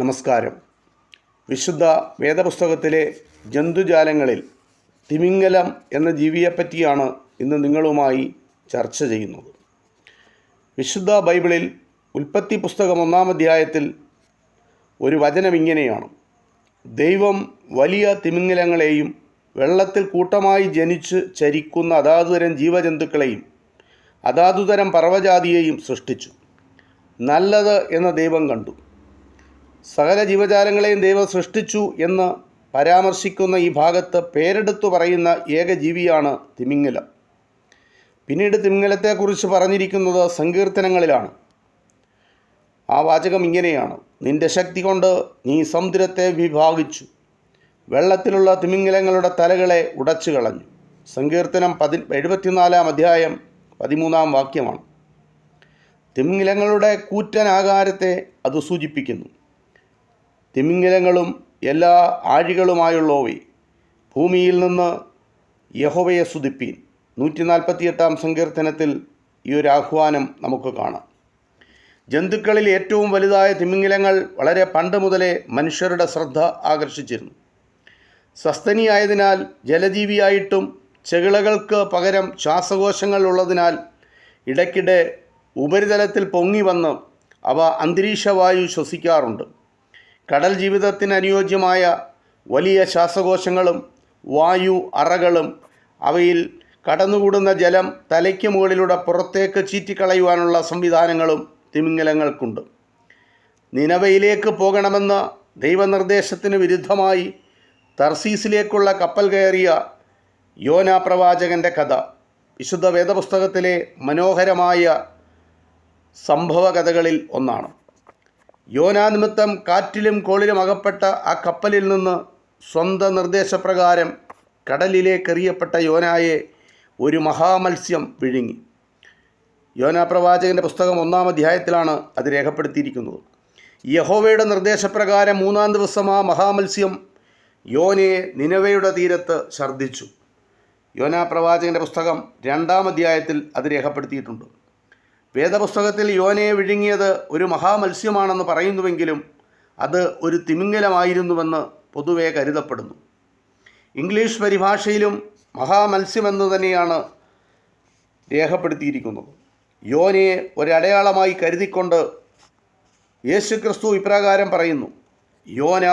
നമസ്കാരം. വിശുദ്ധ വേദപുസ്തകത്തിലെ ജന്തുജാലങ്ങളിൽ തിമിംഗലം എന്ന ജീവിയെപ്പറ്റിയാണ് ഇന്ന് നിങ്ങളുമായി ചർച്ച ചെയ്യുന്നത്. വിശുദ്ധ ബൈബിളിൽ ഉൽപ്പത്തി പുസ്തകം ഒന്നാം അധ്യായത്തിൽ ഒരു വചനം ഇങ്ങനെയാണ്. ദൈവം വലിയ തിമിംഗലങ്ങളെയും വെള്ളത്തിൽ കൂട്ടമായി ജനിച്ച് ചരിക്കുന്ന അതാതുതരം ജീവജന്തുക്കളെയും അതാതുതരം പർവജാതിയെയും സൃഷ്ടിച്ചു. നല്ലത് എന്ന ദൈവം കണ്ടു. സകല ജീവജാലങ്ങളെയും ദൈവം സൃഷ്ടിച്ചു എന്ന് പരാമർശിക്കുന്ന ഈ ഭാഗത്ത് പേരെടുത്തു പറയുന്ന ഏക ജീവിയാണ് തിമിംഗലം. പിന്നീട് തിമിംഗലത്തെക്കുറിച്ച് പറഞ്ഞിരിക്കുന്നത് സങ്കീർത്തനങ്ങളിലാണ്. ആ വാചകം ഇങ്ങനെയാണ്. നിന്റെ ശക്തി കൊണ്ട് നീ സമുദ്രത്തെ വിഭാഗിച്ചു. വെള്ളത്തിലുള്ള തിമിംഗലങ്ങളുടെ തലകളെ ഉടച്ചു കളഞ്ഞു. സങ്കീർത്തനം പതി എഴുപത്തിനാലാം അധ്യായം പതിമൂന്നാം വാക്യമാണ്. തിമിംഗലങ്ങളുടെ കൂറ്റൻ ആകാരത്തെ അത് സൂചിപ്പിക്കുന്നു. തിമിംഗലങ്ങളും എല്ലാ ആഴികളുമായുള്ളോവി ഭൂമിയിൽ നിന്ന് യഹോവയെ സ്തുതിപ്പീൻ. നൂറ്റി നാൽപ്പത്തിയെട്ടാം സങ്കീർത്തനത്തിൽ ഈ ഒരു ആഹ്വാനം നമുക്ക് കാണാം. ജന്തുക്കളിൽ ഏറ്റവും വലുതായ തിമിംഗലങ്ങൾ വളരെ പണ്ട് മുതലേ മനുഷ്യരുടെ ശ്രദ്ധ ആകർഷിച്ചിരുന്നു. സസ്തനിയായതിനാൽ ജലജീവിയായിട്ടും ചെകിളകൾക്ക് പകരം ശ്വാസകോശങ്ങൾ ഉള്ളതിനാൽ ഇടയ്ക്കിടെ ഉപരിതലത്തിൽ പൊങ്ങി വന്ന് അവ അന്തരീക്ഷവായു ശ്വസിക്കാറുണ്ട്. കടൽ ജീവിതത്തിന് അനുയോജ്യമായ വലിയ ശ്വാസകോശങ്ങളും വായു അറകളും അവയിൽ കടന്നുകൂടുന്ന ജലം തലയ്ക്ക് മുകളിലൂടെ പുറത്തേക്ക് ചീറ്റിക്കളയുവാനുള്ള സംവിധാനങ്ങളും തിമിംഗലങ്ങൾക്കുണ്ട്. നിലവയിലേക്ക് പോകണമെന്ന ദൈവനിർദ്ദേശത്തിന് വിരുദ്ധമായി തർസീസിലേക്കുള്ള കപ്പൽ കയറിയ യോന പ്രവാചകന്റെ കഥ. വിശുദ്ധ വേദപുസ്തകത്തിലെ മനോഹരമായ സംഭവകഥകളിൽ ഒന്നാണ്. യോനാ നിമിത്തം കാറ്റിലും കോളിലും അകപ്പെട്ട ആ കപ്പലിൽ നിന്ന് സ്വന്തം നിർദ്ദേശപ്രകാരം കടലിലേക്കെറിയപ്പെട്ട യോനായെ ഒരു മഹാമത്സ്യം വിഴുങ്ങി. യോനാ പ്രവാചകന്റെ പുസ്തകം ഒന്നാം അധ്യായത്തിലാണ് അത് രേഖപ്പെടുത്തിയിരിക്കുന്നത്. യഹോവയുടെ നിർദ്ദേശപ്രകാരം മൂന്നാം ദിവസം ആ മഹാമത്സ്യം യോനയെ നിനവയുടെ തീരത്ത് ഛർദ്ദിച്ചു. യോനാ പ്രവാചകന്റെ പുസ്തകം രണ്ടാം അധ്യായത്തിൽ അത് രേഖപ്പെടുത്തിയിട്ടുണ്ട്. വേദപുസ്തകത്തിൽ യോനയെ വിഴുങ്ങിയത് ഒരു മഹാമത്സ്യമാണെന്ന് പറയുന്നുവെങ്കിലും അത് ഒരു തിമിംഗലമായിരുന്നുവെന്ന് പൊതുവെ കരുതപ്പെടുന്നു. ഇംഗ്ലീഷ് പരിഭാഷയിലും മഹാമത്സ്യമെന്ന് തന്നെയാണ് രേഖപ്പെടുത്തിയിരിക്കുന്നത്. യോനയെ ഒരടയാളമായി കരുതിക്കൊണ്ട് യേശുക്രിസ്തു ഇപ്രകാരം പറയുന്നു യോന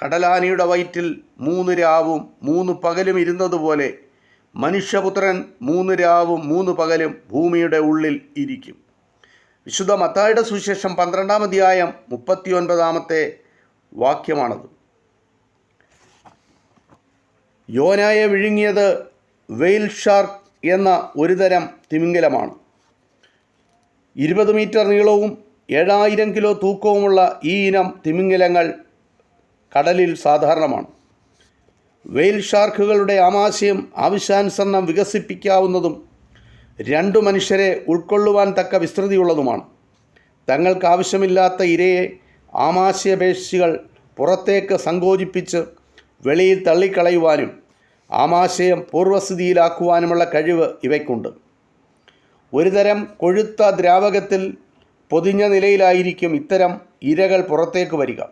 കടലാനയുടെ വയറ്റിൽ മൂന്ന് രാവും മൂന്ന് പകലും ഇരുന്നതുപോലെ മനുഷ്യപുത്രൻ മൂന്ന് രാവും മൂന്ന് പകലും ഭൂമിയുടെ ഉള്ളിൽ ഇരിക്കും. വിശുദ്ധ മത്തായുടെ സുവിശേഷം പന്ത്രണ്ടാം അധ്യായം മുപ്പത്തിയൊൻപതാമത്തെ വാക്യമാണത്. യോനായെ വിഴുങ്ങിയത് വെയിൽ ഷാർക്ക് എന്ന ഒരുതരം തിമിംഗലമാണ്. ഇരുപത് മീറ്റർ നീളവും ഏഴായിരം കിലോ തൂക്കവുമുള്ള ഈ ഇനം തിമിംഗലങ്ങൾ കടലിൽ സാധാരണമാണ്. വെയിൽ ഷാർക്കുകളുടെ ആമാശയം ആവശ്യാനുസരണം വികസിപ്പിക്കാവുന്നതും രണ്ടു മനുഷ്യരെ ഉൾക്കൊള്ളുവാൻ തക്ക വിസ്തൃതിയുള്ളതുമാണ്. തങ്ങൾക്കാവശ്യമില്ലാത്ത ഇരയെ ആമാശയപേശികൾ പുറത്തേക്ക് സങ്കോചിപ്പിച്ച് വെളിയിൽ തള്ളിക്കളയുവാനും ആമാശയം പൂർവസ്ഥിതിയിലാക്കുവാനുമുള്ള കഴിവ് ഇവയ്ക്കുണ്ട്. ഒരുതരം കൊഴുത്ത ദ്രാവകത്തിൽ പൊതിഞ്ഞ നിലയിലായിരിക്കും ഇത്തരം ഇരകൾ പുറത്തേക്ക് വരിക.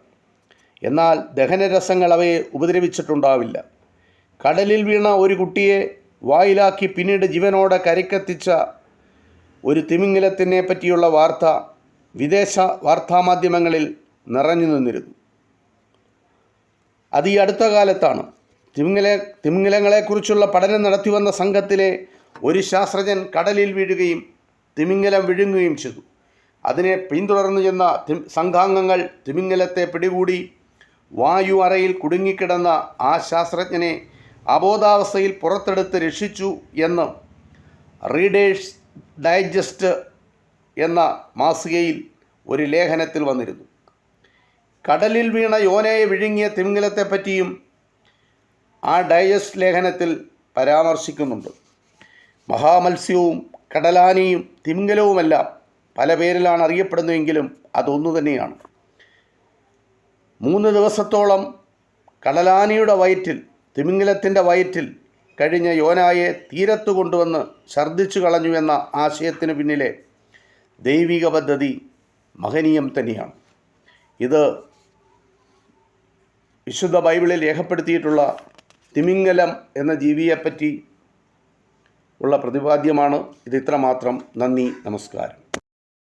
എന്നാൽ ദഹനരസങ്ങൾ അവയെ ഉപദ്രവിച്ചിട്ടുണ്ടാവില്ല. കടലിൽ വീണ ഒരു കുട്ടിയെ വായിലാക്കി പിന്നീട് ജീവനോടെ കരിക്കെത്തിച്ച ഒരു തിമിംഗലത്തിനെ പറ്റിയുള്ള വാർത്ത വിദേശ വാർത്താമാധ്യമങ്ങളിൽ നിറഞ്ഞു നിന്നിരുന്നു. അത് ഈ അടുത്ത കാലത്താണ്. തിമിംഗല തിമിംഗലങ്ങളെക്കുറിച്ചുള്ള പഠനം നടത്തിവന്ന സംഘത്തിലെ ഒരു ശാസ്ത്രജ്ഞൻ കടലിൽ വീഴുകയും തിമിംഗലം വിഴുങ്ങുകയും ചെയ്തു. അതിനെ പിന്തുടർന്നു ചെന്ന സംഘാംഗങ്ങൾ തിമിംഗലത്തെ പിടികൂടി വായു അറയിൽ കുടുങ്ങിക്കിടന്ന ആ ശാസ്ത്രജ്ഞനെ അബോധാവസ്ഥയിൽ പുറത്തെടുത്ത് രക്ഷിച്ചു എന്ന് റീഡേഴ്സ് ഡൈജസ്റ്റ് എന്ന മാസികയിൽ ഒരു ലേഖനത്തിൽ വന്നിരുന്നു. കടലിൽ വീണ യോനയെ വിഴുങ്ങിയ തിമിംഗലത്തെപ്പറ്റിയും ആ ഡൈജസ്റ്റ് ലേഖനത്തിൽ പരാമർശിക്കുന്നുണ്ട്. മഹാമത്സ്യവും കടലാനിയും തിമിംഗലവുമെല്ലാം പല പേരിലാണ് അറിയപ്പെടുന്നതെങ്കിലും അതൊന്നു തന്നെയാണ്. മൂന്ന് ദിവസത്തോളം കടലാനിയുടെ വയറ്റിൽ തിമിംഗലത്തിന്റെ വയറ്റിൽ കഴിഞ്ഞ യോനായെ തീരത്ത് കൊണ്ടുവന്ന് ഛർദ്ദിച്ചു കളഞ്ഞു എന്ന ആശയത്തിന് പിന്നിലെ ദൈവിക പദ്ധതി മഹനീയം തന്നെയാണ്. ഇത് വിശുദ്ധ ബൈബിളിൽ രേഖപ്പെടുത്തിയിട്ടുള്ള തിമിംഗലം എന്ന ജീവിയെപ്പറ്റി ഉള്ള പ്രതിപാദ്യമാണ്. ഇത് ഇത്രമാത്രം. നന്ദി നമസ്കാരം.